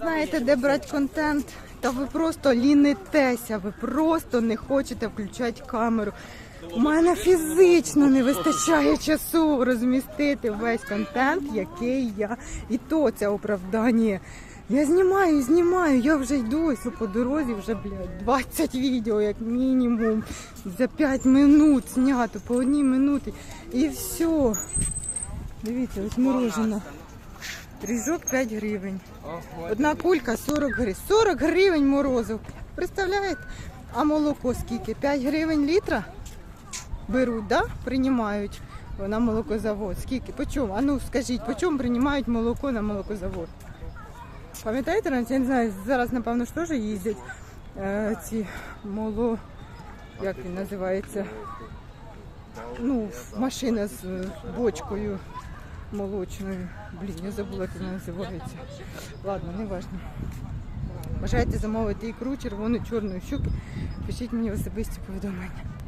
знаєте, де брати контент, та ви просто лінитеся, ви просто не хочете включати камеру. У мене фізично не вистачає часу розмістити весь контент, який я. І то це оправдання. Я знімаю, знімаю, я вже йду ось по дорозі, вже блядь, 20 відео, як мінімум. За 5 минут знято, по одній минуті. І все. Дивіться, ось морожено. Ріжок 5 гривень. Одна кулька 40 гривень. 40 гривень морозив. Представляєте? А молоко скільки? 5 гривень літра? Беруть, да? Приймають на молокозавод. Скільки? По чому? А ну скажіть, по чому приймають молоко на молокозавод? Пам'ятаєте, я не знаю, зараз, напевно, ж теж їздять е, ці моло... Як він називається? Ну, машина з е, бочкою молочною. Блін, я забула, як вона називається. Ладно, не важно. Бажаєте замовити ікру, червону, чорну щуки, пишіть мені особисті повідомлення.